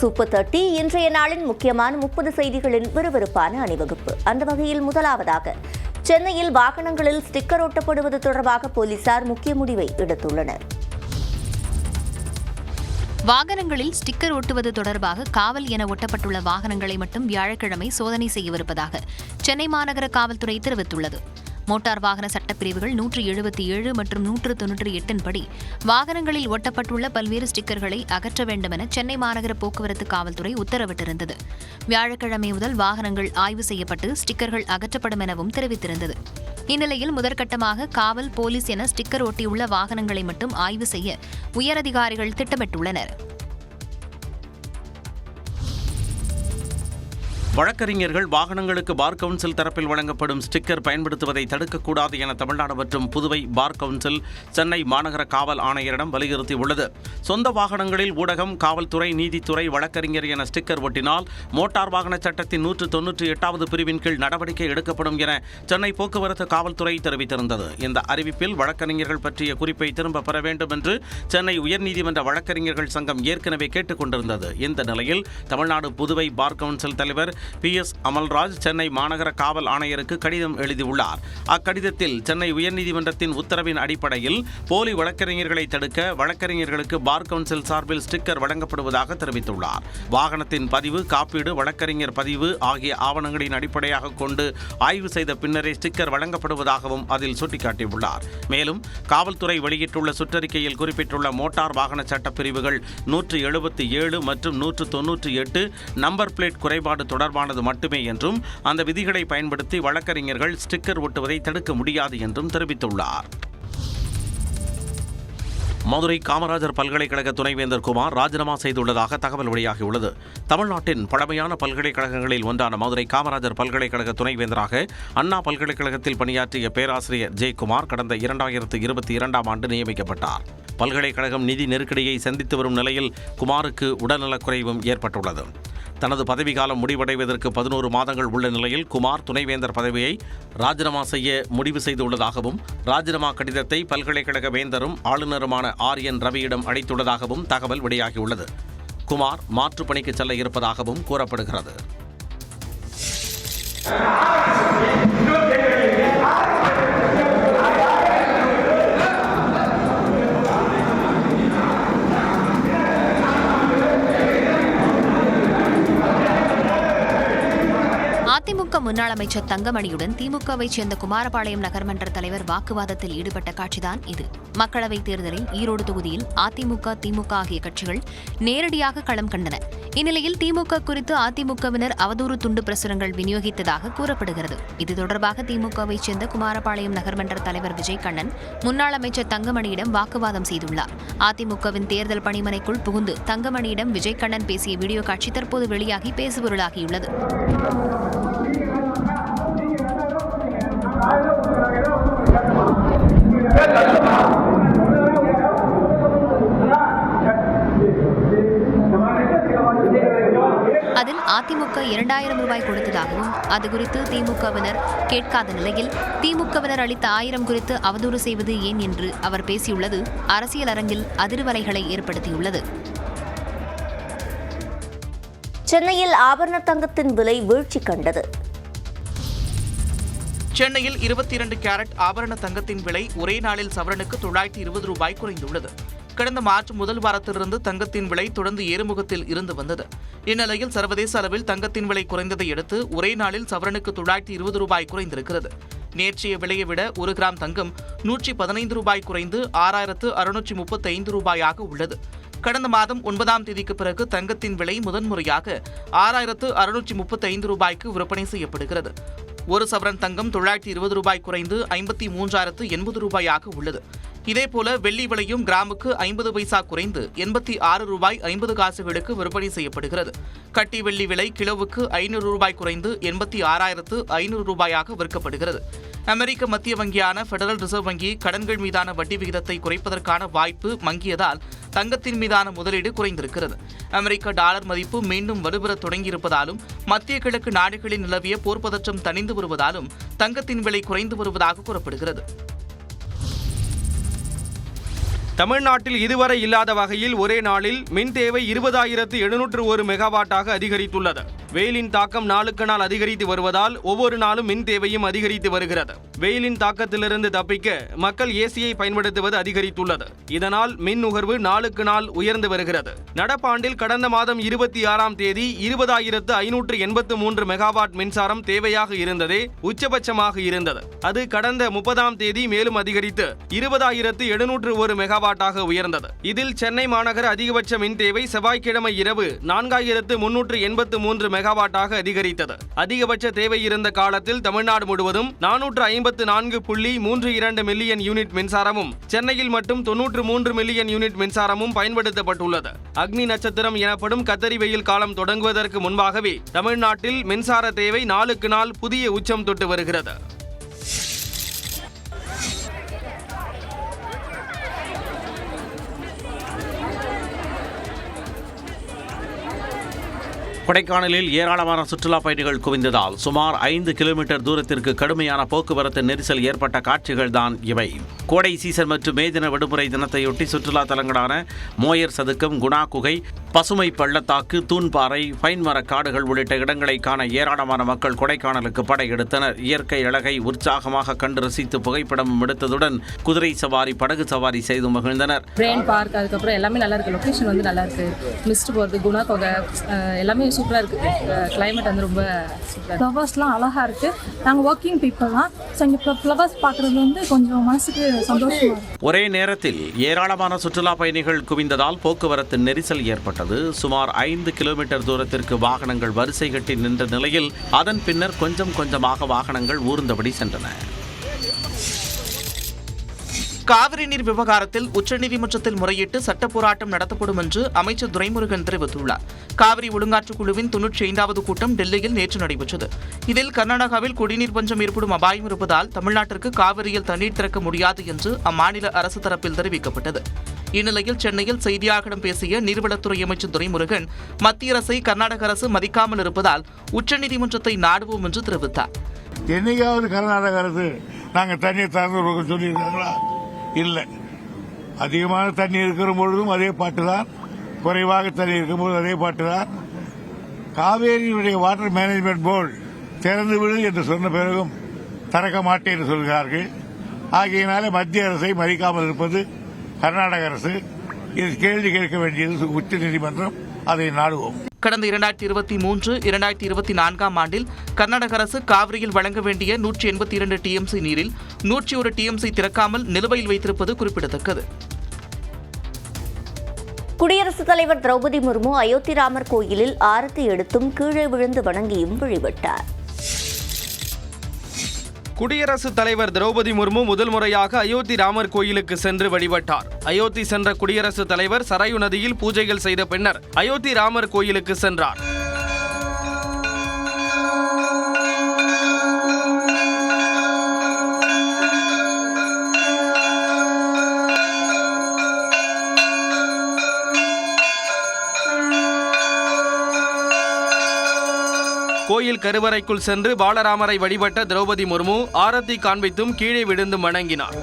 Super thirty இன்றைய நாளின் முக்கியமான முப்பது செய்திகளின் விறுவிறுப்பான அணிவகுப்பு. அந்த வகையில் முதலாவதாக சென்னையில் வாகனங்களில் ஸ்டிக்கர் ஒட்டப்படுவது தொடர்பாக போலீசார் முக்கிய முடிவை எடுத்துள்ளனர். வாகனங்களில் ஸ்டிக்கர் ஒட்டுவது தொடர்பாக காவல் என ஒட்டப்பட்டுள்ள வாகனங்களை மட்டும் வியாழக்கிழமை சோதனை செய்யவிருப்பதாக சென்னை மாநகர காவல்துறை தெரிவித்துள்ளது. மோட்டார் வாகன சட்டப்பிரிவுகள் நூற்று எழுபத்தி ஏழு மற்றும் நூற்று தொன்னூற்றி எட்டின்படி வாகனங்களில் ஒட்டப்பட்டுள்ள பல்வேறு ஸ்டிக்கர்களை அகற்ற வேண்டும் என சென்னை மாநகர போக்குவரத்து காவல்துறை உத்தரவிட்டிருந்தது. வியாழக்கிழமை முதல் வாகனங்கள் ஆய்வு செய்யப்பட்டு ஸ்டிக்கர்கள் அகற்றப்படும் எனவும் தெரிவித்திருந்தது. இந்நிலையில் முதற்கட்டமாக காவல் போலீஸ் என ஸ்டிக்கர் ஒட்டியுள்ள வாகனங்களை மட்டும் ஆய்வு செய்ய உயரதிகாரிகள் திட்டமிட்டுள்ளனர். வழக்கறிஞர்கள் வாகனங்களுக்கு பார் கவுன்சில் தரப்பில் வழங்கப்படும் ஸ்டிக்கர் பயன்படுத்துவதை தடுக்கக்கூடாது என தமிழ்நாடு மற்றும் புதுவை பார் கவுன்சில் சென்னை மாநகர காவல் ஆணையரிடம் வலியுறுத்தியுள்ளது. சொந்த வாகனங்களில் ஊடகம் காவல்துறை நீதித்துறை வழக்கறிஞர் என ஸ்டிக்கர் ஒட்டினால் மோட்டார் வாகன சட்டத்தின் நூற்று தொன்னூற்றி எட்டாவது பிரிவின் கீழ் நடவடிக்கை எடுக்கப்படும் என சென்னை போக்குவரத்து காவல்துறை தெரிவித்திருந்தது. இந்த அறிவிப்பில் வழக்கறிஞர்கள் பற்றிய குறிப்பை திரும்ப பெற வேண்டும் என்று சென்னை உயர்நீதிமன்ற வழக்கறிஞர்கள் சங்கம் ஏற்கனவே கேட்டுக் கொண்டிருந்தது இந்த நிலையில் தமிழ்நாடு புதுவை பார் கவுன்சில் தலைவர் பி. எஸ். அமல்ராஜ் சென்னை மாநகர காவல் ஆணையருக்கு கடிதம் எழுதியுள்ளார். அக்கடிதத்தில் சென்னை உயர்நீதிமன்றத்தின் உத்தரவின் அடிப்படையில் போலி வழக்கறிஞர்களை தடுக்க வழக்கறிஞர்களுக்கு பார் கவுன்சில் சார்பில் ஸ்டிக்கர் வழங்கப்படுவதாக தெரிவித்துள்ளார். வாகனத்தின் பதிவு காப்பீடு வழக்கறிஞர் பதிவு ஆகிய ஆவணங்களின் அடிப்படையாக கொண்டு ஆய்வு செய்த பின்னரே ஸ்டிக்கர் வழங்கப்படுவதாகவும் அதில் சுட்டிக்காட்டியுள்ளார். மேலும் காவல்துறை வெளியிட்டுள்ள சுற்றறிக்கையில் குறிப்பிட்டுள்ள மோட்டார் வாகன சட்ட பிரிவுகள் நூற்று எழுபத்தி ஏழு மற்றும் நூற்று தொன்னூற்றி எட்டு நம்பர் பிளேட் குறைபாடு தொடர்பானது மட்டுமே என்றும் அந்த விதிகளை பயன்படுத்தி வழக்கறிஞர்கள் ஸ்டிக்கர் ஒட்டுவதை தடுக்க முடியாது என்றும் தெரிவித்துள்ளார். மதுரை காமராஜர் பல்கலைக்கழக துணைவேந்தர் குமார் ராஜினாமா செய்துள்ளதாக தகவல் வெளியாகியுள்ளது. தமிழ்நாட்டின் பழமையான பல்கலைக்கழகங்களில் ஒன்றான மதுரை காமராஜர் பல்கலைக்கழக துணைவேந்தராக அண்ணா பல்கலைக்கழகத்தில் பணியாற்றிய பேராசிரியர் ஜெயக்குமார் கடந்த இரண்டாயிரத்து இருபத்தி இரண்டாம் ஆண்டு நியமிக்கப்பட்டார். பல்கலைக்கழகம் நிதி நெருக்கடியை சந்தித்து வரும் நிலையில் குமாருக்கு உடல்நலக்குறைவும் ஏற்பட்டுள்ளது. தனது பதவிக்காலம் முடிவடைவதற்கு பதினோரு மாதங்கள் உள்ள நிலையில் குமார் துணைவேந்தர் பதவியை ராஜினாமா செய்ய முடிவு செய்துள்ளதாகவும் ராஜினாமா கடிதத்தை பல்கலைக்கழக வேந்தரும் ஆளுநருமான ஆர். என். ரவியிடம் அளித்துள்ளதாகவும் தகவல் வெளியாகியுள்ளது. குமார் மாற்று பணிக்கு செல்ல இருப்பதாகவும் கூறப்படுகிறது. முன்னாள் அமைச்சர் தங்கமணியுடன் திமுகவைச் சேர்ந்த குமாரபாளையம் நகர்மன்ற தலைவர் வாக்குவாதத்தில் ஈடுபட்ட காட்சிதான் இது. மக்களவைத் தேர்தலில் ஈரோடு தொகுதியில் அதிமுக திமுக ஆகிய கட்சிகள் நேரடியாக களம் கண்டன. இந்நிலையில் திமுக குறித்து அதிமுகவினர் அவதூறு துண்டு பிரசுரங்கள் விநியோகித்ததாக கூறப்படுகிறது. இது தொடர்பாக திமுகவைச் சேர்ந்த குமாரபாளையம் நகர்மன்ற தலைவர் விஜய் கண்ணன் முன்னாள் அமைச்சர் தங்கமணியிடம் வாக்குவாதம் செய்துள்ளார். அதிமுகவின் தேர்தல் பணிமனைக்குள் புகுந்து தங்கமணியிடம் விஜய் கண்ணன் பேசிய வீடியோ காட்சி தற்போது வெளியாகி பேசுபொருளாகியுள்ளது. அதில் அதிமுக இரண்டாயிரம் ரூபாய் கொடுத்ததாகவும் அது குறித்து திமுகவினர் கேட்காத நிலையில் திமுகவினர் அளித்த ஆயிரம் குறித்து அவதூறு செய்வது ஏன் என்று அவர் பேசியுள்ளது அரசியல் அரங்கில் அதிர்வலைகளை ஏற்படுத்தியுள்ளது. சென்னையில் ஆபரண தங்கத்தின் விலை வீழ்ச்சி கண்டது. சென்னையில் இருபத்தி இரண்டு கேரட் ஆபரண தங்கத்தின் விலை ஒரே நாளில் சவரனுக்கு தொள்ளாயிரத்தி இருபது ரூபாய் குறைந்துள்ளது. கடந்த மார்ச் முதல் வாரத்திலிருந்து தங்கத்தின் விலை தொடர்ந்து ஏறுமுகத்தில் இருந்து வந்தது. இந்நிலையில் சர்வதேச அளவில் தங்கத்தின் விலை குறைந்ததை அடுத்து ஒரே நாளில் சவரனுக்கு தொள்ளாயிரத்தி இருபது ரூபாய் குறைந்திருக்கிறது. நேற்றைய விலையை விட ஒரு கிராம் தங்கம் நூற்றி பதினைந்து ரூபாய் குறைந்து ஆறாயிரத்து அறுநூற்றி முப்பத்தைந்து ரூபாயாக உள்ளது. கடந்த மாதம் ஒன்பதாம் தேதிக்கு பிறகு தங்கத்தின் விலை முதன்முறையாக ஆறாயிரத்து அறுநூற்றி முப்பத்தி ஐந்து ரூபாய்க்கு விற்பனை செய்யப்படுகிறது. ஒரு சவரன் தங்கம் தொள்ளாயிரத்தி இருபது ரூபாய் குறைந்து ஐம்பத்தி மூன்றாயிரத்து எண்பது ரூபாயாக உள்ளது. இதேபோல வெள்ளி விலையும் கிராமுக்கு ஐம்பது பைசா குறைந்து எண்பத்தி ஆறு ரூபாய் ஐம்பது காசுகளுக்கு விற்பனை செய்யப்படுகிறது. கட்டி வெள்ளி விலை கிலோவுக்கு ஐநூறு ரூபாய் குறைந்து எண்பத்தி ஆறாயிரத்து ஐநூறு ரூபாயாக விற்கப்படுகிறது. அமெரிக்க மத்திய வங்கியான ஃபெடரல் ரிசர்வ் வங்கி கடன்கள் மீதான வட்டி விகிதத்தை குறைப்பதற்கான வாய்ப்பு மங்கியதால் தங்கத்தின் மீதான முதலீடு குறைந்திருக்கிறது. அமெரிக்க டாலர் மதிப்பு மீண்டும் வலுப்பெற தொடங்கியிருப்பதாலும் மத்திய கிழக்கு நாடுகளில் நிலவிய போர்ப்பதற்றம் தணிந்து வருவதாலும் தங்கத்தின் விலை குறைந்து வருவதாக கூறப்படுகிறது. தமிழ்நாட்டில் இதுவரை இல்லாத வகையில் ஒரே நாளில் மின் தேவை இருபதாயிரத்து எழுநூற்று ஒரு மெகாவாட்டாக அதிகரித்துள்ளது. வெயிலின் தாக்கம் நாளுக்கு நாள் அதிகரித்து வருவதால் ஒவ்வொரு நாளும் மின் தேவையும் அதிகரித்து வருகிறது. வெயிலின் தாக்கத்திலிருந்து தப்பிக்க மக்கள் ஏசியை பயன்படுத்துவது அதிகரித்துள்ளது. இதனால் மின் நுகர்வு நாளுக்கு நாள் உயர்ந்து வருகிறது. நடப்பாண்டில் கடந்த மாதம் இருபத்தி ஆறாம் தேதி இருபதாயிரத்து ஐநூற்று எண்பத்து மூன்று மெகாவாட் மின்சாரம் தேவையாக இருந்ததே உச்சபட்சமாக இருந்தது. அது கடந்த முப்பதாம் தேதி மேலும் அதிகரித்து இருபதாயிரத்து எழுநூற்று ஒரு மெகாவாட் மெகாவாட்டாக உயர்ந்தது. இதில் சென்னை மாநகர அதிகபட்ச மின் தேவை செவ்வாய்க்கிழமை இரவு நான்காயிரத்து முன்னூற்று எண்பத்து மூன்று மெகாவாட்டாக அதிகரித்தது. அதிகபட்ச தேவை இருந்த காலத்தில் தமிழ்நாடு முழுவதும் நானூற்று ஐம்பத்து நான்கு புள்ளி மூன்று இரண்டு மில்லியன் யூனிட் மின்சாரமும் சென்னையில் மட்டும் தொன்னூற்று மூன்று மில்லியன் யூனிட் மின்சாரமும் பயன்படுத்தப்பட்டுள்ளது. அக்னி நட்சத்திரம் எனப்படும் கத்தரி வெயில் காலம் தொடங்குவதற்கு முன்பாகவே தமிழ்நாட்டில் மின்சார தேவை நாளுக்கு நாள் புதிய உச்சம் தொட்டு வருகிறது. கொடைக்கானலில் ஏராளமான சுற்றுலா பயணிகள் குவிந்ததால் சுமார் ஐந்து கிலோமீட்டர் தூரத்திற்கு கடுமையான போக்குவரத்து நெரிசல் ஏற்பட்ட காட்சிகள் தான் இவை. கோடை சீசன் மற்றும் மே தின விடுமுறை தினத்தையொட்டி சுற்றுலா தலங்களான மோயர் சதுக்கம் குணா குகை பசுமை பள்ளத்தாக்கு தூண்பாறை பைன் மரக் காடுகள் உள்ளிட்ட இடங்களை காண ஏராளமான மக்கள் கொடைக்கானலுக்கு படையெடுத்தனர் இயற்கை அழகை உற்சாகமாக கண்டு ரசித்து புகைப்படம் எடுத்ததுடன் குதிரை சவாரி படகு சவாரி செய்து மகிழ்ந்தனர். பிரெயின் பார்க் அதுக்கப்புறம் எல்லாமே நல்லா இருக்கு. லொக்கேஷன் வந்து நல்லா இருக்கு. மிஸ்ட் போகிறது குணா கொகை எல்லாமே சூப்பராக இருக்கு. கிளைமேட் வந்து ரொம்ப ஃப்ளவர்ஸ்லாம் அழகாக இருக்குது நாங்கள் ஒர்க்கிங் பீப்புள் தான். ஸோ இங்கே ஃப்ளவர்ஸ் பார்க்குறது வந்து கொஞ்சம் மனசுக்கு இருக்குது ஒரே நேரத்தில் ஏராளமான சுற்றுலா பயணிகள் குவிந்ததால் போக்குவரத்து நெரிசல் ஏற்பட்டது. சுமார் ஐந்து கிலோமீட்டர் தூரத்திற்கு வாகனங்கள் வரிசை கட்டி நின்ற நிலையில் அதன் பின்னர் கொஞ்சம் கொஞ்சமாக வாகனங்கள் ஊர்ந்தபடி சென்றன. காவிரி நீர் விவகாரத்தில் உச்சநீதிமன்றத்தில் முறையிட்டு சட்ட போராட்டம் நடத்தப்படும் என்று அமைச்சர் துரைமுருகன் தெரிவித்துள்ளார். காவிரி ஒழுங்காற்றுக் குழுவின் தொன்னூற்றி ஐந்தாவது கூட்டம் டெல்லியில் நேற்று நடைபெற்றது. இதில் கர்நாடகாவில் குடிநீர் பஞ்சம் ஏற்படும் அபாயம் இருப்பதால் தமிழ்நாட்டிற்கு காவிரியில் தண்ணீர் திறக்க முடியாது என்று அம்மாநில அரசு தரப்பில் தெரிவிக்கப்பட்டது. இந்நிலையில் சென்னையில் செய்தியாளர்களிடம் பேசிய நீர்வளத்துறை அமைச்சர் துரைமுருகன் மத்திய அரசை கர்நாடக அரசு மதிக்காமல் இருப்பதால் உச்சநீதிமன்றத்தை நாடுவோம் என்று தெரிவித்தார். என்னைக்காவது கர்நாடக அரசு நாங்கள் தண்ணியை திறந்து சொல்லியிருக்காங்களா? இல்லை. அதிகமான தண்ணி இருக்கிற பொழுதும் அதே பாட்டு தான் குறைவாக தண்ணி இருக்கும்போது அதே பாட்டு தான் காவேரியினுடைய வாட்டர் மேனேஜ்மெண்ட் போர்டு திறந்து விடு என்று சொன்ன பிறகும் திறக்க மாட்டேன் என்று சொல்கிறார்கள். ஆகையினாலே மத்திய அரசை மதிக்காமல் இருப்பது கர்நாடக அரசு இது கேள்வி கேட்க வேண்டியது உச்சநீதிமன்றம் அதை நாடுவோம். கடந்த இரண்டாயிரத்தி இருபத்தி மூன்று இரண்டாயிரத்தி இருபத்தி நான்காம் ஆண்டில் கர்நாடக அரசு காவிரியில் வழங்க வேண்டிய நூற்றி எண்பத்தி இரண்டு டிஎம்சி நீரில் நூற்றி ஒரு டிஎம்சி திறக்காமல் நிலுவையில் வைத்திருப்பது குறிப்பிடத்தக்கது. குடியரசுத் தலைவர் திரௌபதி முர்மு அயோத்தி ராமர் கோயிலில் ஆரத்தி எடுத்தும் கீழே விழுந்து வணங்கியும் வழிபட்டார். குடியரசுத் தலைவர் திரௌபதி முர்மு முதல் முறையாக அயோத்தி ராமர் கோயிலுக்கு சென்று வழிபட்டார். அயோத்தி சென்ற குடியரசுத் தலைவர் சரையு நதியில் பூஜைகள் செய்த பின்னர் அயோத்தி ராமர் கோயிலுக்கு சென்றார். கோயில் கருவறைக்குள் சென்று பாலராமரை வழிபட்ட திரௌபதி முர்மு ஆரத்தி காண்பித்தும் கீழே விழுந்து வணங்கினார்.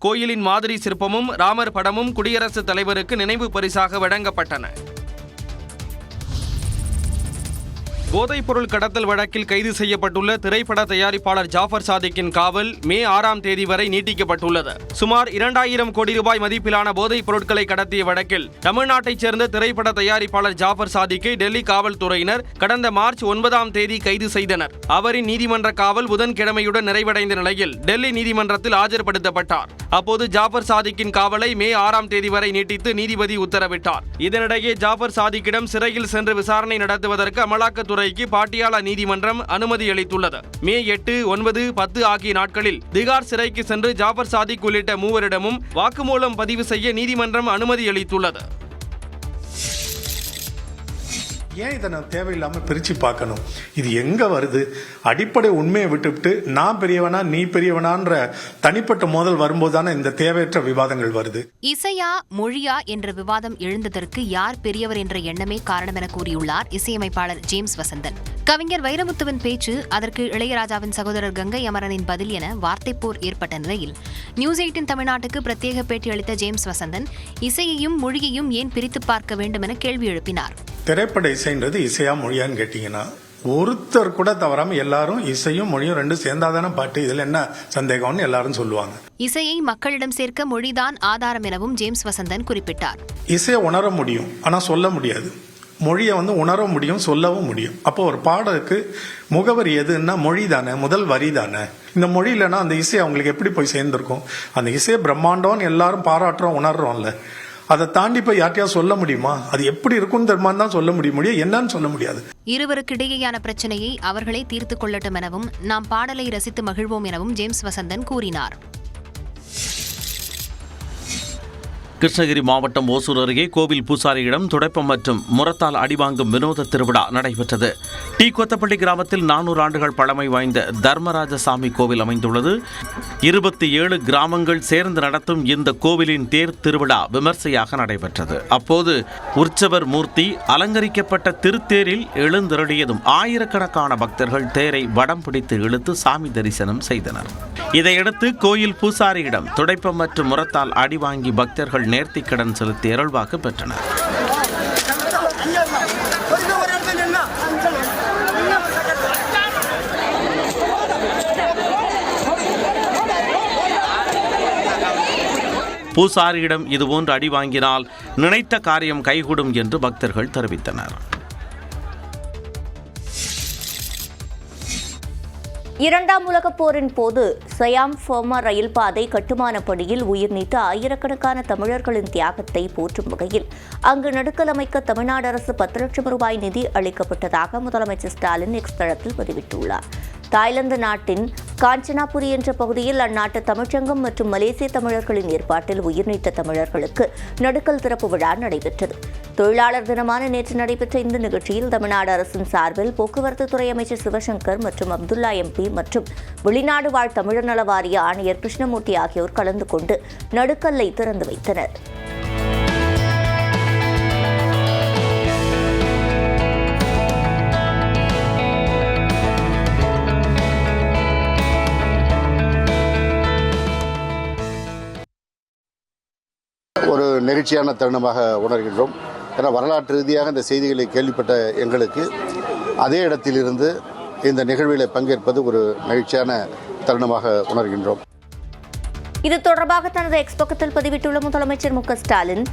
கோயிலின் மாதிரி சிற்பமும் ராமர் படமும் குடியரசுத் தலைவருக்கு நினைவு பரிசாக வழங்கப்பட்டன. போதைப் பொருள் கடத்தல் வழக்கில் கைது செய்யப்பட்டுள்ள திரைப்பட தயாரிப்பாளர் ஜாஃபர் சாதிக்கின் காவல் மே ஆறாம் தேதி வரை நீட்டிக்கப்பட்டுள்ளது. சுமார் இரண்டாயிரம் கோடி ரூபாய் மதிப்பிலான போதைப் பொருட்களை கடத்திய வழக்கில் தமிழ்நாட்டைச் சேர்ந்த திரைப்பட தயாரிப்பாளர் ஜாஃபர் சாதிக்கை டெல்லி காவல்துறையினர் கடந்த மார்ச் ஒன்பதாம் தேதி கைது செய்தனர். அவரின் நீதிமன்ற காவல் புதன்கிழமையுடன் நிறைவடைந்த நிலையில் டெல்லி நீதிமன்றத்தில் ஆஜர்படுத்தப்பட்டார். அப்போது ஜாஃபர் சாதிக்கின் காவலை மே ஆறாம் தேதி வரை நீட்டித்து நீதிபதி உத்தரவிட்டார். இதனிடையே ஜாஃபர் சாதிக்கிடம் சிறையில் சென்று விசாரணை நடத்துவதற்கு அமலாக்கத்துறை விசாரணைக்கு பாட்டியாலா நீதிமன்றம் அனுமதி அளித்துள்ளது. மே எட்டு ஒன்பது பத்து ஆகிய நாட்களில் திகார் சிறைக்கு சென்று ஜாபர் சாதிக் உள்ளிட்ட மூவரிடமும் வாக்குமூலம் பதிவு செய்ய நீதிமன்றம் அனுமதி அளித்துள்ளது. ஏன் இதை நான் தேவையில்லாமல் பிரித்து பார்க்கணும்? இது எங்கே வருது? அடிப்படை உண்மையை விட்டுவிட்டு நான் பெரியவனா நீ பெரியவனான்ற தனிப்பட்ட மோதல் வரும்போது தானே இந்த தேவையற்ற விவாதங்கள் வருது. இசையா மொழியா என்ற விவாதம் எழுந்ததற்கு யார் பெரியவர் என்ற எண்ணமே காரணம் என கூறியுள்ளார் இசையமைப்பாளர் ஜேம்ஸ் வசந்தன். கவிஞர் வைரமுத்துவின் பேச்சு அதற்கு இளையராஜாவின் சகோதரர் கங்கை அமரனின் பதில் என வார்த்தைப் போர் ஏற்பட்ட நிலையில் நியூஸ் எயிட்டின் தமிழ்நாட்டுக்கு பிரத்யேக பேட்டி அளித்த ஜேம்ஸ் வசந்தன் இசையையும் மொழியையும் ஏன் பிரித்து பார்க்க வேண்டும் என கேள்வி எழுப்பினார். திரைப்பட இசைன்றது இசையா மொழியான்னு கேட்டிங்கன்னா ஒருத்தர் கூட தவறாம எல்லாரும் இசையும் மொழியும் ரெண்டும் சேர்ந்தாதானே பாட்டு. இதுல என்ன சந்தேகம்னு எல்லாரும் சொல்லுவாங்க. இசையை மக்களிடம் சேர்க்க மொழிதான் ஆதாரம் எனவும் ஜேம்ஸ் வசந்தன் குறிப்பிட்டார். இசையை உணர முடியும் ஆனா சொல்ல முடியாது. மொழியை வந்து உணர முடியும் சொல்லவும் முடியும். அப்போ ஒரு பாடலுக்கு முகவரி எதுன்னா மொழி தானே முதல் வரி தானே இந்த மொழி இல்லைன்னா அந்த இசை அவங்களுக்கு எப்படி போய் சேர்ந்திருக்கும்? அந்த இசையை பிரம்மாண்டம்னு எல்லாரும் பாராட்டுறோம் உணர்றோம்ல. அதை தாண்டி போய் யார்ட்டையா சொல்ல முடியுமா? அது எப்படி இருக்கும் தெரியுமா தான் சொல்ல முடியும். முடியும் என்னன்னு சொல்ல முடியாது. இருவருக்கிடையேயான பிரச்சனையை அவர்களே தீர்த்துக் கொள்ளட்டும் எனவும் நாம் பாடலை ரசித்து மகிழ்வோம் எனவும் ஜேம்ஸ் வசந்தன் கூறினார். கிருஷ்ணகிரி மாவட்டம் ஓசூர் அருகே கோவில் பூசாரியிடம் துடைப்பம் மற்றும் முரத்தால் அடிவாங்கும் வினோத திருவிழா நடைபெற்றது. டி கொத்தப்பள்ளி கிராமத்தில் நானூறு ஆண்டுகள் பழமை வாய்ந்த தர்மராஜசாமி கோவில் அமைந்துள்ளது. இருபத்தி ஏழு கிராமங்கள் சேர்ந்து நடத்தும் இந்த கோவிலின் தேர் திருவிழா விமர்சையாக நடைபெற்றது. அப்போது உற்சவர் மூர்த்தி அலங்கரிக்கப்பட்ட திருத்தேரில் எழுந்திரளியதும் ஆயிரக்கணக்கான பக்தர்கள் தேரை வடம் பிடித்து இழுத்து சாமி தரிசனம் செய்தனர். இதையடுத்து கோயில் பூசாரியிடம் துடைப்பம் மற்றும் முரத்தால் அடிவாங்கி பக்தர்கள் நேர்த்திக் கடன் செலுத்தி அருள்வாக்கு பெற்றனர். பூசாரியிடம் இதுபோன்று அடி வாங்கினால் நினைத்த காரியம் கைகூடும் என்று பக்தர்கள் தெரிவித்தனர். இரண்டாம் உலகப் போரின் போது சயாம் ஃபோமா ரயில் பாதை கட்டுமான பணியில் உயிர் நீத்த ஆயிரக்கணக்கான தமிழர்களின் தியாகத்தை போற்றும் வகையில் அங்கு நடுக்கல் அமைக்க தமிழ்நாடு அரசு பத்து லட்சம் ரூபாய் நிதி அளிக்கப்பட்டதாக முதலமைச்சர் ஸ்டாலின் எக்ஸ் தளத்தில் பதிவிட்டுள்ளார். தாய்லாந்து நாட்டின் காஞ்சனாபுரி என்ற பகுதியில் அந்நாட்டு தமிழ்ச்சங்கம் மற்றும் மலேசிய தமிழர்களின் ஏற்பாட்டில் உயிர்நீத்த தமிழர்களுக்கு நடுக்கல் திறப்பு விழா நடைபெற்றது. தொழிலாளர் தினமான நேற்று நடைபெற்ற இந்த நிகழ்ச்சியில் தமிழ்நாடு அரசின் சார்பில் போக்குவரத்து துறை அமைச்சர் சிவசங்கர் மற்றும் அப்துல்லா எம்பி மற்றும் வெளிநாடு வாழ் தமிழர் நல வாரிய ஆணையர் கிருஷ்ணமூர்த்தி ஆகியோர் கலந்து கொண்டு நடுக்கல்லை திறந்து வைத்தனர். ஒரு நெகிழ்ச்சியான தருணமாக உணர்கின்றோம். ஏன்னா வரலாற்று ரீதியாக இந்த செய்திகளை கேள்விப்பட்ட எங்களுக்கு அதே இடத்திலிருந்து இந்த நிகழ்வில் பங்கேற்பது ஒரு மகிழ்ச்சியான தருணமாக உணர்கின்றோம். இது தொடர்பாக தனது எக்ஸ் பக்கத்தில் பதிவிட்டுள்ள முதலமைச்சர் மு ஸ்டாலின்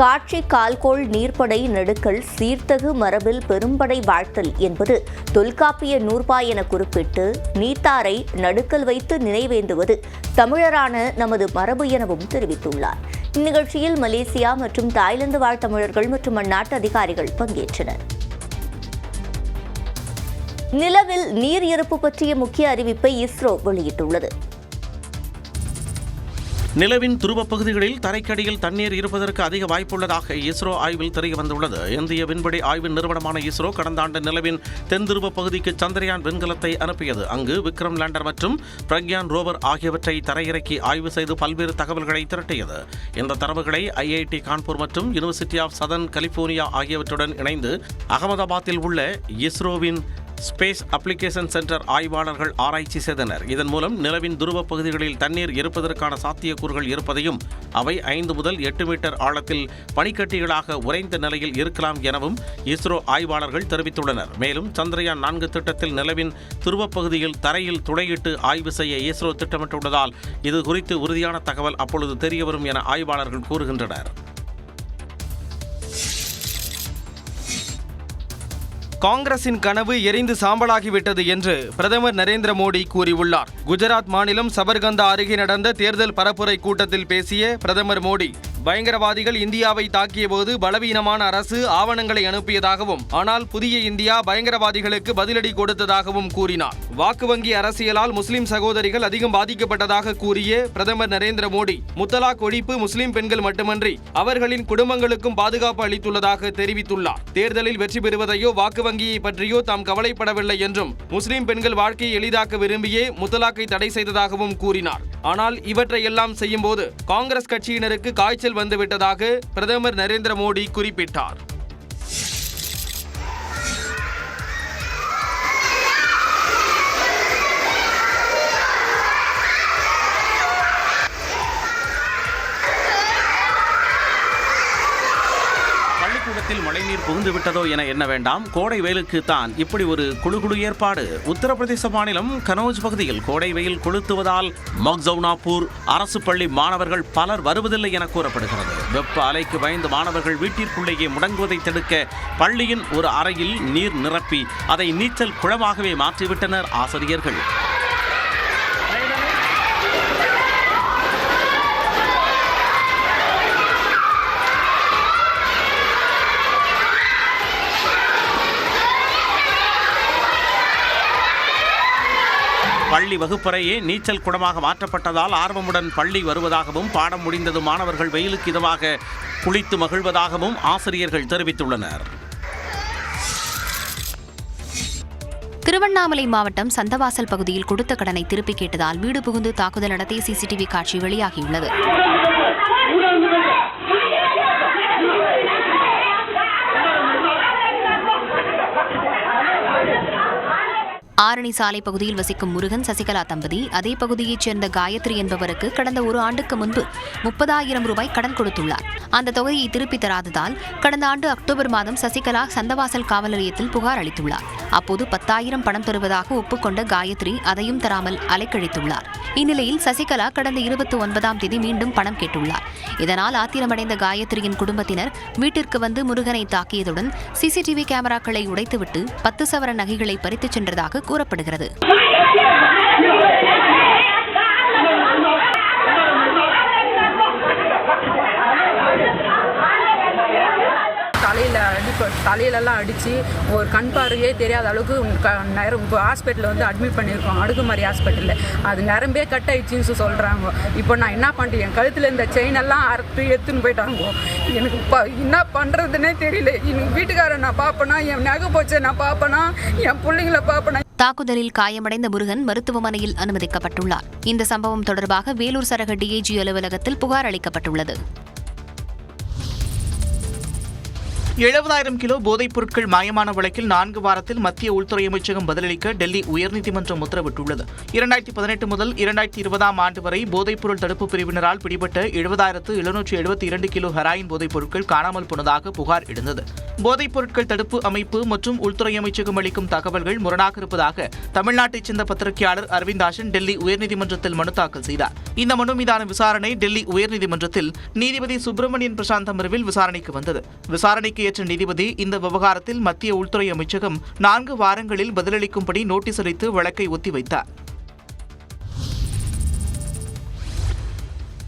காட்சி கால்கோள் நீர்ப்படை நடுக்கல் சீர்த்தகு மரபில் பெரும்படை வாழ்த்தல் என்பது தொல்காப்பிய நூற்பாய் என குறிப்பிட்டு நீத்தாரை நடுக்கல் வைத்து நினைவேந்துவது தமிழரான நமது மரபு எனவும் தெரிவித்துள்ளார். இந்நிகழ்ச்சியில் மலேசியா மற்றும் தாய்லாந்து வாழ் தமிழர்கள் மற்றும் அந்நாட்டு அதிகாரிகள் பங்கேற்றனர். நிலவில் நீர் இருப்பு பற்றிய முக்கிய அறிவிப்பை இஸ்ரோ வெளியிட்டுள்ளது. நிலவின் துருவப் பகுதிகளில் தரைக்கடியில் தண்ணீர் இருப்பதற்கு அதிக வாய்ப்புள்ளதாக இஸ்ரோ ஆய்வில் தெரிய வந்துள்ளது இந்திய விண்வெளி ஆய்வு நிறுவனமான இஸ்ரோ கடந்த ஆண்டு நிலவின் தென் துருவ பகுதிக்கு சந்திரயான் விண்கலத்தை அனுப்பியது. அங்கு விக்ரம் லேண்டர் மற்றும் பிரக்யான் ரோவர் ஆகியவற்றை தரையிறக்கி ஆய்வு செய்து பல்வேறு தகவல்களை திரட்டியது. இந்த தரவுகளை ஐஐடி கான்பூர் மற்றும் யூனிவர்சிட்டி ஆஃப் சதர்ன் கலிபோர்னியா ஆகியவற்றுடன் இணைந்து அகமதாபாத்தில் உள்ள இஸ்ரோவின் ஸ்பேஸ் அப்ளிகேஷன் சென்டர் ஆய்வாளர்கள் ஆராய்ச்சி செய்தனர். இதன் மூலம் நிலவின் துருவ பகுதிகளில் தண்ணீர் இருப்பதற்கான சாத்தியக்கூறுகள் இருப்பதையும் அவை ஐந்து முதல் எட்டு மீட்டர் ஆழத்தில் பனிக்கட்டிகளாக உறைந்த நிலையில் இருக்கலாம் எனவும் இஸ்ரோ ஆய்வாளர்கள் தெரிவித்துள்ளனர். மேலும் சந்திரயான் நான்கு திட்டத்தில் நிலவின் துருவப் பகுதியில் தரையில் துளையிட்டு ஆய்வு செய்ய இஸ்ரோ திட்டமிட்டுள்ளதால் இது குறித்து உறுதியான தகவல் அப்பொழுது தெரியவரும் என ஆய்வாளர்கள் கூறுகின்றனர். காங்கிரசின் கனவு எரிந்து சாம்பலாகிவிட்டது என்று பிரதமர் நரேந்திர மோடி கூறியுள்ளார். குஜராத் மாநிலம் சபர்கந்தா அருகே நடந்த தேர்தல் பரப்புரை கூட்டத்தில் பேசிய பிரதமர் மோடி பயங்கரவாதிகள் இந்தியாவை தாக்கியபோது பலவீனமான அரசு ஆவணங்களை அனுப்பியதாகவும் ஆனால் புதிய இந்தியா பயங்கரவாதிகளுக்கு பதிலடி கொடுத்ததாகவும் கூறினார். வாக்கு வங்கி அரசியலால் முஸ்லிம் சகோதரிகள் அதிகம் பாதிக்கப்பட்டதாக கூறிய பிரதமர் நரேந்திர மோடி முத்தலாக் ஒழிப்பு முஸ்லிம் பெண்கள் மட்டுமன்றி அவர்களின் குடும்பங்களுக்கும் பாதுகாப்பு அளித்துள்ளதாக தெரிவித்துள்ளார். தேர்தலில் வெற்றி பெறுவதையோ வாக்கு வங்கியை பற்றியோ தாம் கவலைப்படவில்லை என்றும் முஸ்லிம் பெண்கள் வாழ்க்கையை எளிதாக்க விரும்பியே முத்தலாக்கை தடை செய்ததாகவும் கூறினார். ஆனால் இவற்றை எல்லாம் செய்யும்போது காங்கிரஸ் கட்சியினருக்கு காய்ச்சல் வந்துவிட்டதாக பிரதமர் நரேந்திர மோடி குறிப்பிட்டார். பள்ளிக்கூடத்தில் புகுந்து விட்டதோ என எண்ண வேண்டாம். கோடை வெயிலுக்கு தான். இப்படி ஒரு குழு குழு ஏற்பாடு. உத்தரப்பிரதேச மாநிலம் கனோஜ் பகுதியில் கோடை வெயில் கொளுத்துவதால் மக்சவுனாப்பூர் அரசு பள்ளி மாணவர்கள் பலர் வருவதில்லை என கூறப்படுகிறது. வெப்ப அலைக்கு பயந்து மாணவர்கள் வீட்டிற்குள்ளேயே முடங்குவதை தடுக்க பள்ளியின் ஒரு அறையில் நீர் நிரப்பி அதை நீச்சல் குளமாகவே மாற்றிவிட்டனர் ஆசிரியர்கள். பள்ளி வகுப்பறையே நீச்சல் குடமாக மாற்றப்பட்டதால் ஆர்வமுடன் பள்ளி வருவதாகவும் பாடம் முடிந்தது மாணவர்கள் வெயிலுக்கு இதமாக குளித்து மகிழ்வதாகவும் ஆசிரியர்கள் தெரிவித்துள்ளனர். திருவண்ணாமலை மாவட்டம் சந்தவாசல் பகுதியில் கொடுத்த கடனை திருப்பிக் கேட்டதால் வீடு புகுந்து தாக்குதல் நடத்திய சிசிடிவி காட்சி வெளியாகியுள்ளது. ஆரணி சாலை பகுதியில் வசிக்கும் முருகன் சசிகலா தம்பதி. அதே பகுதியைச் சேர்ந்த காயத்ரி என்பவருக்கு கடந்த ஒரு ஆண்டுக்கு முன்பு முப்பதாயிரம் ரூபாய் கடன் கொடுத்துள்ளார். அந்த தொகையை திருப்பித் தராததால் கடந்த ஆண்டு அக்டோபர் மாதம் சசிகலா சந்தவாசல் காவல் நிலையத்தில் புகார் அளித்துள்ளார். அப்போது பத்தாயிரம் பணம் தருவதாக ஒப்புக்கொண்ட காயத்ரி அதையும் தராமல் அலைக்கழித்துள்ளார். இந்நிலையில் சசிகலா கடந்த இருபத்தி ஒன்பதாம் தேதி மீண்டும் பணம் கேட்டுள்ளார். இதனால் ஆத்திரமடைந்த காயத்ரியின் குடும்பத்தினர் வீட்டிற்கு வந்து முருகனை தாக்கியதுடன் சிசிடிவி கேமராக்களை உடைத்துவிட்டு பத்து சவர நகைகளை பறித்துச் சென்றதாக கூறப்படுகிறது. தலையில் அடிப்ப தலையிலலாம் அடித்து ஒரு கண் பார்வையே தெரியாத அளவுக்கு க நேரம் இப்போ ஹாஸ்பிட்டலில் வந்து அட்மிட் பண்ணியிருக்கோம். அடுக்குமாரி ஹாஸ்பிட்டலில் அது நரம்பே கட் ஆயிடுச்சுன்னு சொல்கிறாங்க இப்போ நான் என்ன பண்ணுறேன் என் கழுத்தில் இந்த செயின் எல்லாம் அறுத்து எடுத்துன்னு போயிட்டாங்க. எனக்கு ப என்ன பண்ணுறதுனே தெரியல. எனக்கு வீட்டுக்காரன் நான் பார்ப்பேனா? என் நகை போச்சை நான் பார்ப்பேனா? என் பிள்ளைங்கள பார்ப்பேனா? தாக்குதலில் காயமடைந்த முருகன் மருத்துவமனையில் அனுமதிக்கப்பட்டுள்ளார். இந்த சம்பவம் தொடர்பாக வேலூர் சரக டிஐஜி அலுவலகத்தில் புகார் அளிக்கப்பட்டுள்ளது. எழுபதாயிரம் கிலோ போதைப் பொருட்கள் மாயமான வழக்கில் நான்கு வாரத்தில் மத்திய உள்துறை அமைச்சகம் பதிலளிக்க டெல்லி உயர்நீதிமன்றம் உத்தரவிட்டுள்ளது. இரண்டாயிரத்தி பதினெட்டு முதல் இரண்டாயிரத்தி இருபதாம் ஆண்டு வரை போதைப் பொருள் தடுப்பு பிரிவினரால் பிடிபட்ட எழுபதாயிரத்து எழுநூற்று எழுபத்தி இரண்டு கிலோ ஹெராயின் போதைப் பொருட்கள் காணாமல் போனதாக புகார் எழுந்தது. போதைப் பொருட்கள் தடுப்பு அமைப்பு மற்றும் உள்துறை அமைச்சகம் அளிக்கும் தகவல்கள் முரணாக இருப்பதாக தமிழ்நாட்டைச் சேர்ந்த பத்திரிகையாளர் அரவிந்தாசன் டெல்லி உயர்நீதிமன்றத்தில் மனு தாக்கல் செய்தார். இந்த மனு மீதான விசாரணை டெல்லி உயர்நீதிமன்றத்தில் நீதிபதி சுப்பிரமணியன் பிரசாந்த் அமர்வில் விசாரணைக்கு வந்தது. விசாரணைக்கு ஏற்ற நீதிபதி இந்த விவகாரத்தில் மத்திய உள்துறை அமைச்சகம் நான்கு வாரங்களில் பதிலளிக்கும்படி நோட்டீஸ் அளித்து வழக்கை ஒத்திவைத்தார்.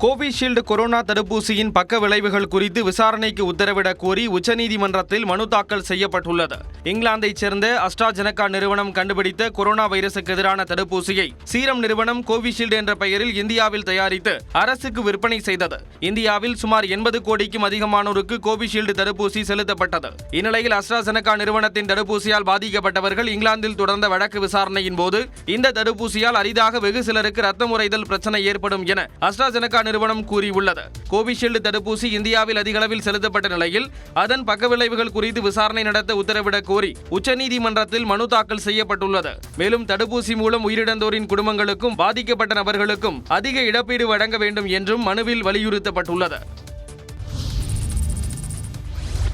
கோவிஷீல்டு கொரோனா தடுப்பூசியின் பக்க விளைவுகள் குறித்து விசாரணைக்கு உத்தரவிடக் கோரி உச்சநீதிமன்றத்தில் மனு தாக்கல் செய்யப்பட்டுள்ளது. இங்கிலாந்தைச் சேர்ந்த அஸ்ட்ராஜெனகா நிறுவனம் கண்டுபிடித்த கொரோனா வைரசுக்கு எதிரான தடுப்பூசியை சீரம் நிறுவனம் கோவிஷீல்டு என்ற பெயரில் இந்தியாவில் தயாரித்து அரசுக்கு விற்பனை செய்தது. இந்தியாவில் சுமார் எண்பது கோடிக்கும் அதிகமானோருக்கு கோவிஷீல்டு தடுப்பூசி செலுத்தப்பட்டது. இந்நிலையில் அஸ்ட்ராஜெனகா நிறுவனத்தின் தடுப்பூசியால் பாதிக்கப்பட்டவர்கள் இங்கிலாந்தில் தொடர்ந்த வழக்கு விசாரணையின் போது இந்த தடுப்பூசியால் அரிதாக வெகு சிலருக்கு ரத்த முறைதல் பிரச்சனை ஏற்படும் என அஸ்ட்ராஜெனகா நிறுவனம் கூறியுள்ளது. கோவிஷீல்டு தடுப்பூசி இந்தியாவில் அதிக அளவில் செலுத்தப்பட்ட நிலையில் அதன் பக்கவிளைவுகள் குறித்து விசாரணை நடத்த உத்தரவிடக் கோரி உச்சநீதிமன்றத்தில் மனு தாக்கல் செய்யப்பட்டுள்ளது. மேலும் தடுப்பூசி மூலம் உயிரிழந்தோரின் குடும்பங்களுக்கும் பாதிக்கப்பட்ட நபர்களுக்கும் அதிக இழப்பீடு வழங்க வேண்டும் என்றும் மனுவில் வலியுறுத்தப்பட்டுள்ளது.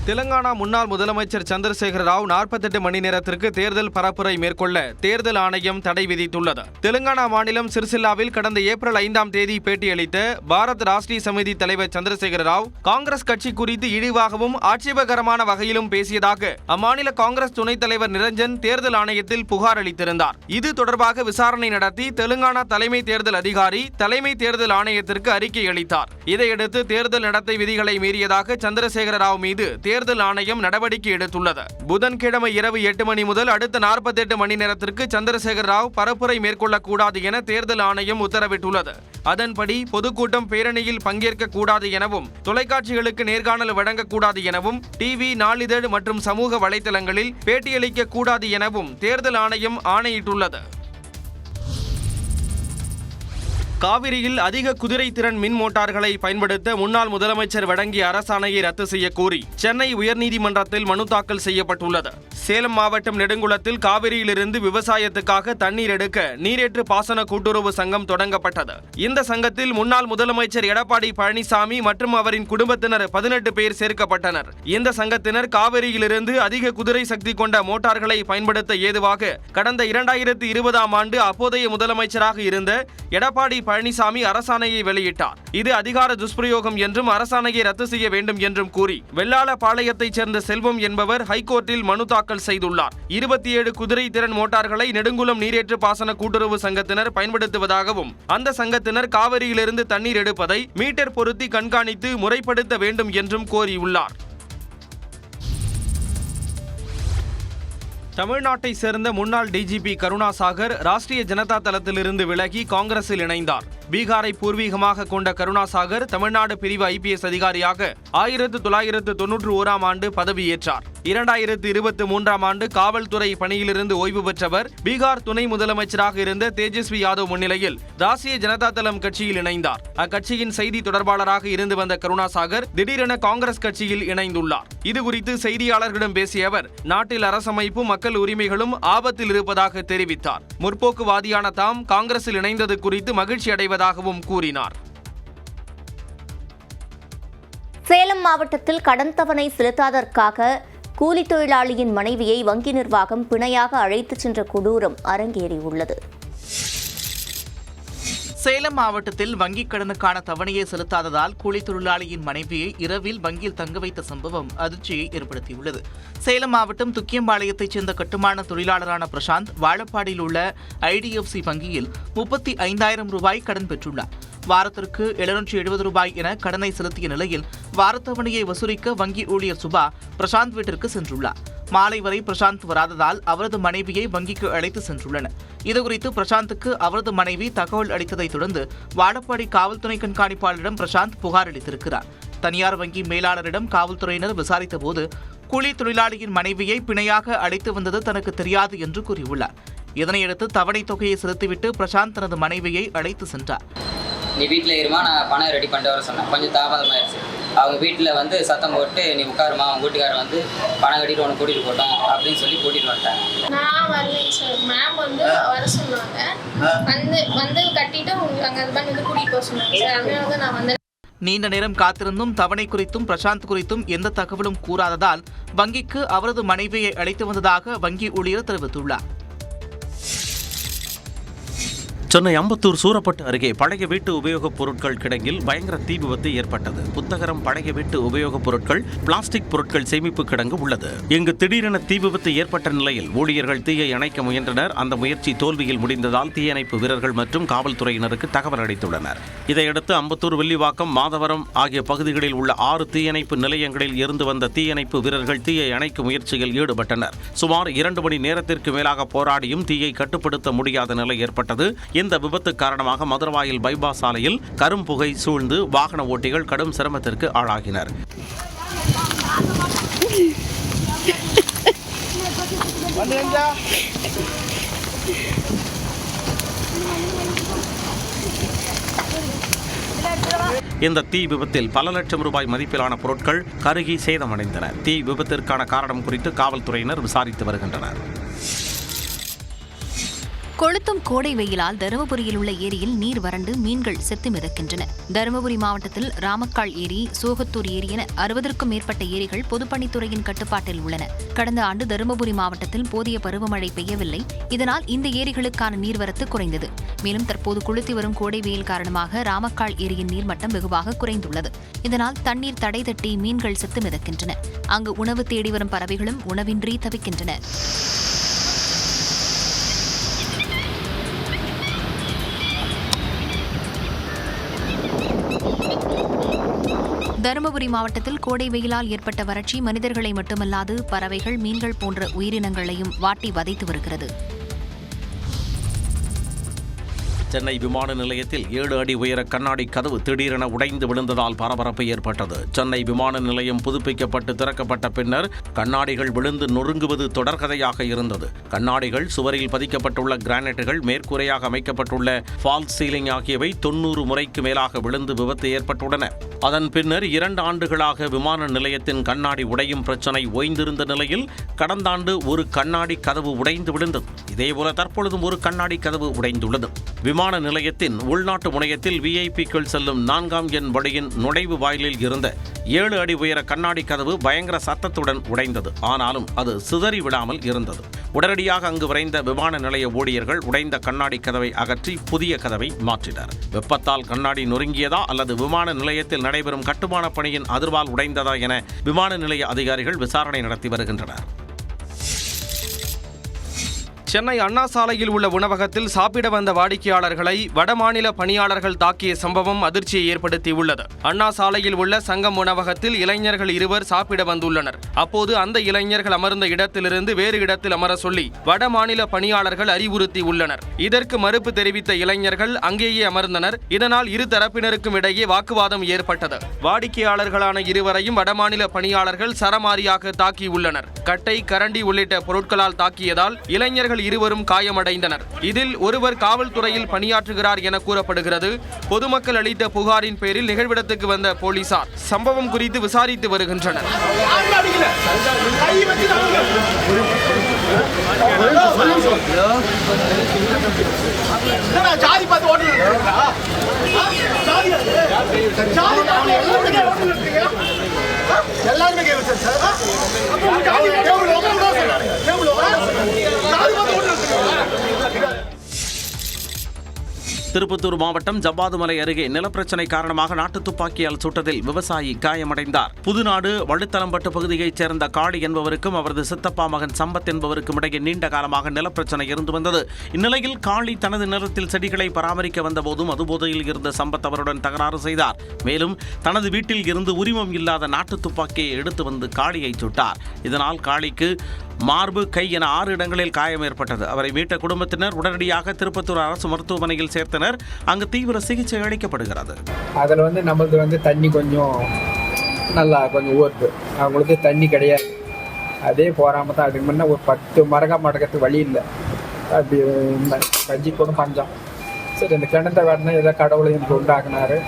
தெலங்கானா முன்னாள் முதலமைச்சர் சந்திரசேகர ராவ் நாற்பத்தெட்டு மணி நேரத்திற்கு தேர்தல் பரப்புரை மேற்கொள்ள தேர்தல் ஆணையம் தடை விதித்துள்ளது. தெலங்கானா மாநிலம் சிர்சில்லாவில் கடந்த ஏப்ரல் ஐந்தாம் தேதி பேட்டியளித்த பாரத் ராஷ்டிரிய சமிதி தலைவர் சந்திரசேகர ராவ் காங்கிரஸ் கட்சி குறித்து இழிவாகவும் ஆட்சேபகரமான வகையிலும் பேசியதாக அம்மாநில காங்கிரஸ் துணைத் தலைவர் நிரஞ்சன் தேர்தல் ஆணையத்தில் புகார் அளித்திருந்தார். இது தொடர்பாக விசாரணை நடத்தி தெலுங்கானா தலைமை தேர்தல் அதிகாரி தலைமை தேர்தல் ஆணையத்திற்கு அறிக்கை அளித்தார். இதையடுத்து தேர்தல் நடத்தை விதிகளை மீறியதாக சந்திரசேகர ராவ் மீது தேர்தல் ஆணையம் நடவடிக்கை எடுத்துள்ளது. புதன்கிழமை இரவு எட்டு மணி முதல் அடுத்த நாற்பத்தெட்டு மணி நேரத்திற்கு சந்திரசேகர ராவ் பரப்புரை மேற்கொள்ளக்கூடாது என தேர்தல் ஆணையம் உத்தரவிட்டுள்ளது. அதன்படி பொதுக்கூட்டம் பேரணியில் பங்கேற்க கூடாது எனவும் தொலைக்காட்சிகளுக்கு நேர்காணல் வழங்கக்கூடாது எனவும் டிவி நாளிதழ் மற்றும் சமூக வலைதளங்களில் பேட்டியளிக்க கூடாது எனவும் தேர்தல் ஆணையம் ஆணையிட்டுள்ளது. காவிரியில் அதிக குதிரை திறன் மின் மோட்டார்களை பயன்படுத்த முன்னாள் முதலமைச்சர் வழங்கிய அரசாணையை ரத்து செய்ய கோரி சென்னை உயர்நீதிமன்றத்தில் மனு தாக்கல் செய்யப்பட்டுள்ளது. சேலம் மாவட்டம் நெடுங்குளத்தில் காவிரியிலிருந்து விவசாயத்துக்காக தண்ணீர் எடுக்க நீரேற்று பாசன கூட்டுறவு சங்கம் தொடங்கப்பட்டது. இந்த சங்கத்தில் முன்னாள் முதலமைச்சர் எடப்பாடி பழனிசாமி மற்றும் அவரின் குடும்பத்தினர் பதினெட்டு பேர் சேர்க்கப்பட்டனர். இந்த சங்கத்தினர் காவிரியிலிருந்து அதிக குதிரை சக்தி கொண்ட மோட்டார்களை பயன்படுத்த ஏதுவாக கடந்த இரண்டாயிரத்தி இருபதாம் ஆண்டு அப்போதைய முதலமைச்சராக இருந்த எடப்பாடி பழனிசாமி அரசாணையை வெளியிட்டார். இது அதிகார துஷ்பிரயோகம் என்றும் அரசாணையை ரத்து செய்ய வேண்டும் என்றும் கூறி வெள்ளாளபாளையத்தைச் சேர்ந்த செல்வம் என்பவர் ஹைகோர்ட்டில் மனு தாக்கல் செய்துள்ளார். இருபத்தி ஏழு குதிரை திறன் மோட்டார்களை நெடுங்குளம் நீரேற்று பாசன கூட்டுறவு சங்கத்தினர் பயன்படுத்துவதாகவும் அந்த சங்கத்தினர் காவிரியிலிருந்து தண்ணீர் எடுப்பதை மீட்டர் பொருத்தி கண்காணித்து முறைப்படுத்த வேண்டும் என்றும் கோரியுள்ளார். தமிழ்நாட்டை சேர்ந்த முன்னாள் டிஜிபி கருணாசாகர் ராஷ்டிரிய ஜனதா தளத்திலிருந்து விலகி காங்கிரஸில் இணைந்தார். பீகாரை பூர்வீகமாக கொண்ட கருணாசாகர் தமிழ்நாடு பிரிவு ஐபிஎஸ் அதிகாரியாக ஆயிரத்து தொள்ளாயிரத்து தொன்னூற்று ஓராம் ஆண்டு பதவியேற்றார் இரண்டாயிரத்து இருபத்தி மூன்றாம் ஆண்டு காவல்துறை பணியிலிருந்து ஓய்வு பெற்றவர் பீகார் துணை முதலமைச்சராக இருந்த தேஜஸ்வி யாதவ் முன்னிலையில் ராஷ்டிரிய ஜனதா தளம் கட்சியில் இணைந்தார். அக்கட்சியின் செய்தி தொடர்பாளராக இருந்து வந்த கருணாசாகர் திடீரென காங்கிரஸ் கட்சியில் இணைந்துள்ளார். இதுகுறித்து செய்தியாளர்களிடம் பேசிய அவர் நாட்டில் அரசமைப்பு மக்கள் உரிமைகளும் ஆபத்தில் இருப்பதாக தெரிவித்தார். முற்போக்குவாதியான தாம் காங்கிரஸில் இணைந்தது குறித்து மகிழ்ச்சி அடைவதாகவும் கூறினார். சேலம் மாவட்டத்தில் கடன் தவணை செலுத்தாததற்காக கூலி தொழிலாளியின் மனைவியை வங்கி நிர்வாகம் பிணையாக அழைத்துச் சென்ற கொடூரம் அரங்கேறியுள்ளது. சேலம் மாவட்டத்தில் வங்கிக் கடனுக்கான தவணையை செலுத்தாததால் கூலி தொழிலாளியின் மனைவியை இரவில் வங்கியில் தங்க வைத்த சம்பவம் அதிர்ச்சியை ஏற்படுத்தியுள்ளது. சேலம் மாவட்டம் துக்கியம்பாளையத்தைச் சேர்ந்த கட்டுமான தொழிலாளரான பிரசாந்த் வாழப்பாடியில் உள்ள ஐடிஎஃப்சி வங்கியில் முப்பத்தி ஐந்தாயிரம் ரூபாய் கடன் பெற்றுள்ளார். வாரத்திற்கு எழுநூற்றி எழுபது ரூபாய் என கடனை செலுத்திய நிலையில் வாரத்தவணையை வசூலிக்க வங்கி ஊழியர் சுபா பிரசாந்த் வீட்டிற்கு சென்றுள்ளார். மாலை வரை பிரசாந்த் வராததால் அவரது மனைவியை வங்கிக்கு அழைத்து சென்றுள்ளனர். இதுகுறித்து பிரசாந்துக்கு அவரது மனைவி தகவல் அளித்ததைத் தொடர்ந்து வாழப்பாடி காவல்துறை கண்காணிப்பாளரிடம் பிரசாந்த் புகார் அளித்திருக்கிறார். தனியார் வங்கி மேலாளரிடம் காவல்துறையினர் விசாரித்தபோது கூலி தொழிலாளியின் மனைவியை பிணையாக அழைத்து வந்தது தனக்கு தெரியாது என்று கூறியுள்ளார். இதனையடுத்து தவணை தொகையை செலுத்திவிட்டு பிரசாந்த் தனது மனைவியை அழைத்து சென்றார். நீ வீட்டில் இருமா நான் பணம் ரெடி பண்ணிட்டு வர சொன்னேன். கொஞ்சம் தாமதமாயிருச்சு. அவங்க வீட்டில் வந்து சத்தம் போட்டு நீ உட்காருமா அவங்க வீட்டுக்காரர் வந்து பணம் கட்டிட்டு உனக்கு கூட்டிகிட்டு போட்டோம் அப்படின்னு சொல்லி கூட்டிகிட்டு வந்துட்டாங்க. நான் வரலைங்க சார் மேம் வந்து வர சொன்னாங்க. வந்து வந்து கட்டிட்டு உங்களுக்கு அங்கே ஹஸ்பண்ட் வந்து கூட்டிகிட்டு போக சொன்னாங்க. சார் அதனால தான் நான் வந்தேன் நீண்ட நேரம் காத்திருந்தும் தவணை குறித்தும் பிரசாந்த் குறித்தும் எந்த தகவலும் கூறாததால் வங்கிக்கு அவரது மனைவியை அழைத்து வந்ததாக வங்கி ஊழியர் தெரிவித்துள்ளார். சென்னை அம்பத்தூர் சூரப்பட்டு அருகே பழைய வீட்டு உபயோகப் பொருட்கள் கிடங்கில் பயங்கர தீ விபத்து ஏற்பட்டது. புத்தகரம் பழைய வீட்டு உபயோகப் பொருட்கள் பிளாஸ்டிக் பொருட்கள் சேமிப்பு கிடங்கு உள்ளது. இங்கு திடீரென தீ விபத்து ஏற்பட்ட நிலையில் ஊழியர்கள் தீயை அணைக்க முயன்றனர். அந்த முயற்சி தோல்வியில் முடிந்ததால் தீயணைப்பு வீரர்கள் மற்றும் காவல்துறையினருக்கு தகவல் அளித்துள்ளனர். இதையடுத்து அம்பத்தூர் வில்லிவாக்கம் மாதவரம் ஆகிய பகுதிகளில் உள்ள ஆறு தீயணைப்பு நிலையங்களில் இருந்து வந்த தீயணைப்பு வீரர்கள் தீயை அணைக்கும் முயற்சியில் ஈடுபட்டனர். சுமார் இரண்டு மணி நேரத்திற்கு மேலாக போராடியும் தீயை கட்டுப்படுத்த முடியாத நிலை ஏற்பட்டது. இந்த விபத்து காரணமாக மதுரவாயில் பைபாஸ் சாலையில் கரும்புகை சூழ்ந்து வாகன ஓட்டிகள் கடும் சிரமத்திற்கு ஆளாகினர். இந்த தீ விபத்தில் பல லட்சம் ரூபாய் மதிப்பிலான பொருட்கள் கருகி சேதமடைந்தன. தீ விபத்திற்கான காரணம் குறித்து காவல்துறையினர் விசாரித்து வருகின்றனர். கொளுத்தும் கோடை வெயிலால் தருமபுரியில் உள்ள ஏரியில் நீர் வறண்டு மீன்கள் செத்து மிதக்கின்றன. தருமபுரி மாவட்டத்தில் ராமக்கால் ஏரி சோகத்தூர் ஏரி என அறுபதற்கும் மேற்பட்ட ஏரிகள் பொதுப்பணித்துறையின் கட்டுப்பாட்டில் உள்ளன. கடந்த ஆண்டு தருமபுரி மாவட்டத்தில் போதிய பருவமழை பெய்யவில்லை. இதனால் இந்த ஏரிகளுக்கான நீர்வரத்து குறைந்தது. மேலும் தற்போது கொளுத்தி வரும் கோடை வெயில் காரணமாக ராமக்கால் ஏரியின் நீர்மட்டம் வெகுவாக குறைந்துள்ளது. இதனால் தண்ணீர் தடை தட்டி மீன்கள் செத்து மிதக்கின்றன. அங்கு உணவு தேடி வரும் பறவைகளும் உணவின்றி தவிக்கின்றன. தருமபுரி மாவட்டத்தில் கோடை வெயிலால் ஏற்பட்ட வறட்சி மனிதர்களை மட்டுமல்லாது பறவைகள் மீன்கள் போன்ற உயிரினங்களையும் வாட்டி வதைத்து வருகிறது. சென்னை விமான நிலையத்தில் ஏழு அடி உயர கண்ணாடி கதவு திடீரென உடைந்து விழுந்ததால் பரபரப்பு ஏற்பட்டது. சென்னை விமான நிலையம் புதுப்பிக்கப்பட்டு திறக்கப்பட்ட பின்னர் கண்ணாடிகள் விழுந்து நொறுங்குவது தொடர்கதையாக இருந்தது. கண்ணாடிகள் சுவரில் பதிக்கப்பட்டுள்ள கிரானைட்டுகள் மேற்கூரையாக அமைக்கப்பட்டுள்ள ஃபால்ஸ் சீலிங் ஆகியவை தொன்னூறு முறைக்கு மேலாக விழுந்து விபத்து ஏற்பட்டுள்ளன. அதன் பின்னர் இரண்டு ஆண்டுகளாக விமான நிலையத்தின் கண்ணாடி உடையும் பிரச்சனை ஓய்ந்திருந்த நிலையில் கடந்த ஆண்டு ஒரு கண்ணாடி கதவு உடைந்து விழுந்தது. இதேபோல தற்பொழுதும் ஒரு கண்ணாடி கதவு உடைந்துள்ளது. விமான நிலையத்தின் உள்நாட்டு முனையத்தில் விஐபிக்குள் செல்லும் நான்காம் எண் வழியின் நுழைவு வாயிலில் இருந்த ஏழு அடி உயர கண்ணாடி கதவு பயங்கர சத்தத்துடன் உடைந்தது. ஆனாலும் அது சிதறி விடாமல் இருந்தது. உடனடியாக அங்கு விரைந்த விமான நிலைய ஊழியர்கள் உடைந்த கண்ணாடி கதவை அகற்றி புதிய கதவை மாற்றினர். வெப்பத்தால் கண்ணாடி நொறுங்கியதா அல்லது விமான நிலையத்தில் நடைபெறும் கட்டுமான பணியின் அதிர்வால் உடைந்ததா என விமான நிலைய அதிகாரிகள் விசாரணை நடத்தி வருகின்றனர். சென்னை அண்ணா சாலையில் உள்ள உணவகத்தில் சாப்பிட வந்த வாடிக்கையாளர்களை வடமாநில பணியாளர்கள் தாக்கிய சம்பவம் அதிர்ச்சியை ஏற்படுத்தியுள்ளது. அண்ணா சாலையில் உள்ள சங்கம் உணவகத்தில் இளைஞர்கள் இருவர் சாப்பிட வந்துள்ளனர். அப்போது அந்த இளைஞர்கள் அமர்ந்த இடத்திலிருந்து வேறு இடத்தில் அமர சொல்லி வடமாநில பணியாளர்கள் அறிவுறுத்தி உள்ளனர் இதற்கு மறுப்பு தெரிவித்த இளைஞர்கள் அங்கேயே அமர்ந்தனர். இதனால் இரு தரப்பினருக்கும் இடையே வாக்குவாதம் ஏற்பட்டது. வாடிக்கையாளர்களான இருவரையும் வடமாநில பணியாளர்கள் சரமாரியாக தாக்கியுள்ளனர். கட்டை கரண்டி உள்ளிட்ட பொருட்களால் தாக்கியதால் இளைஞர்கள் இருவரும் காயமடைந்தனர் இதில் ஒருவர் காவல்துறையில் பணியாற்றுகிறார் என கூறப்படுகிறது பொதுமக்கள் அளித்த புகாரின் பேரில் நிகழ்விடத்துக்கு வந்த போலீசார் சம்பவம் குறித்து விசாரித்து வருகின்றனர் எல்லாருமே கேள்வி சார் திருப்பத்தூர் மாவட்டம் ஜவ்வாதுமலை அருகே நிலப்பிரச்சனை காரணமாக நாட்டு துப்பாக்கியால் சுட்டதில் விவசாயி காயமடைந்தார். புதுநாடு வழுத்தலம்பட்டு பகுதியைச் சேர்ந்த காளி என்பவருக்கும் அவரது சித்தப்பா மகன் சம்பத் என்பவருக்கும் இடையே நீண்ட காலமாக நிலப்பிரச்சனை இருந்து வந்தது. இந்நிலையில் காளி தனது நிலத்தில் செடிகளை பராமரிக்க வந்தபோதும் அதுபோதையில் இருந்த சம்பத் அவருடன் தகராறு செய்தார். மேலும் தனது வீட்டில் இருந்து உரிமம் இல்லாத நாட்டு துப்பாக்கியை எடுத்து வந்து காளியை சுட்டார். இதனால் காளிக்கு மார்பு கை என ஆறு இடங்களில் காயம் ஏற்பட்டது. அவரை மீட்ட குடும்பத்தினர் உடனடியாக திருப்பத்தூர் அரசு மருத்துவமனையில் சேர்த்தனர். அங்கு தீவிர சிகிச்சை அளிக்கப்படுகிறது. அதில் வந்து நம்மளுக்கு வந்து தண்ணி கொஞ்சம் நல்லா கொஞ்சம் ஊறுது. அவங்களுக்கு தண்ணி கிடையாது. அதே போகாம தான் அதுக்கு முன்னே ஒரு பத்து மரகா மடக்கிறதுக்கு வழி இல்லை. அப்படி கஞ்சி கூட பஞ்சம். சரி இந்த கிணத்த வேணும்னா ஏதோ கடவுளையும் உண்டாக்குனாரு.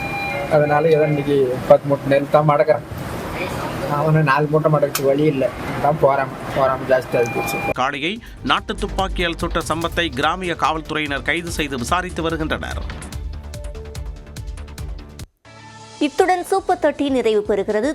அதனால ஏதோ இன்னைக்கு பத்து மூட்டை நெல் தான் மடக்கிறேன். அவனை நாலு மூட்டை மடக்கிறதுக்கு வழி இல்லை. தான் போகிறாம போகாம ஜாஸ்தி ஆகிடுச்சு காளியை நாட்டு துப்பாக்கியால் சுட்ட சம்பத்தை கிராமிய காவல்துறையினர் கைது செய்து விசாரித்து வருகின்றனர். இத்துடன் சூப்பர் தேர்ட்டி நிறைவு பெறுகிறது.